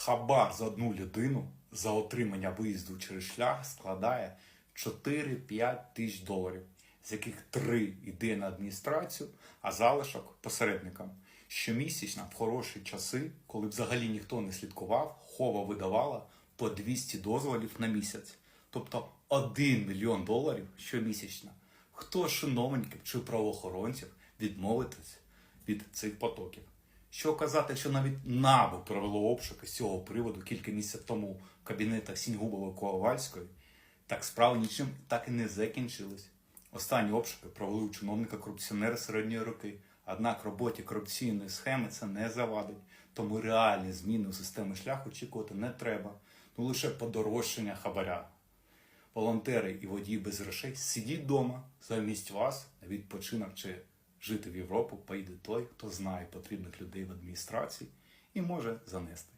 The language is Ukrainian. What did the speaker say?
Хабар за одну людину за отримання виїзду через шлях складає 4-5 тисяч доларів, з яких 3 йде на адміністрацію, а залишок посередникам. Щомісячно в хороші часи, коли взагалі ніхто не слідкував, хова видавала по 200 дозволів на місяць, тобто 1 мільйон доларів щомісячно. Хто з чи правоохоронців відмовитись від цих потоків? Що казати, що навіть НАБУ провело обшуки з цього приводу кілька місяців тому в кабінетах Сіньгубової Ковальської, так справи нічим так і не закінчились. Останні обшуки провели у чиновника корупціонера середньої роки. Однак роботі корупційної схеми це не завадить, тому реальні зміни у системі шлях очікувати не треба, ну лише подорожчання хабаря. Волонтери і водії без грошей сидіть вдома, замість вас на відпочинок чи жити в Європу поїде той, хто знає потрібних людей в адміністрації і може занести.